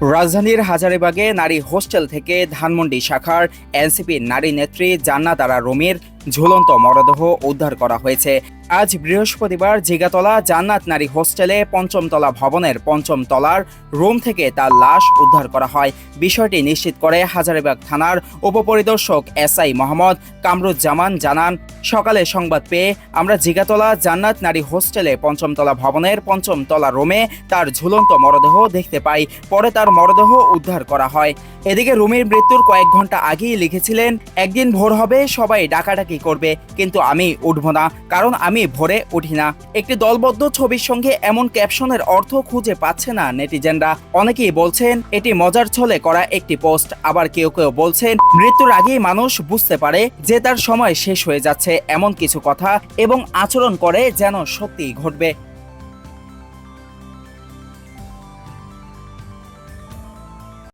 রাজধানীর হাজারেবাগে নারী হোস্টেল থেকে ধানমন্ডি শাখার এনসিপি নারী নেত্রী জান্নাত আরা রুমির ঝুলন্ত মরদেহ উদ্ধার করা হয়েছে। আজ বৃহস্পতিবার জিগাতলা জান্নাত নারী হোস্টেলে পঞ্চমতলা ভবনের পঞ্চম তলার রুম থেকে তার লাশ উদ্ধার করা হয়। বিষয়টি নিশ্চিত করে হাজারীবাগ থানার উপপরিদর্শক এসআই মোহাম্মদ কামরুজ্জামান জানান, সকালে সংবাদ পেয়ে আমরা জিগাতলা জান্নাত নারী হোস্টেলে পঞ্চমতলা ভবনের পঞ্চম তলা রুমে তার ঝুলন্ত মরদেহ দেখতে পাই। পরে তার মরদেহ উদ্ধার করা হয়। এদিকে রুমির মৃত্যুর কয়েক ঘণ্টা আগেই লিখেছিলেন, একদিন ভোর হবে, সবাই ডাকাডাকি করবে, কিন্তু আমি উঠব না, কারণ আমি ভোরে উঠি না। একটি দলবদ্ধ ছবির সঙ্গে এমন ক্যাপশনের অর্থ খুঁজে পাচ্ছে না নেটিজেনরা। অনেকেই বলছেন, এটি মজার ছলে করা একটি পোস্ট। আবার কেউ কেউ বলছেন, মৃত্যুর আগেই মানুষ বুঝতে পারে যে তার সময় শেষ হয়ে যাচ্ছে এমন কিছু কথা এবং আচরণ করে যেন সত্যি ঘটবে।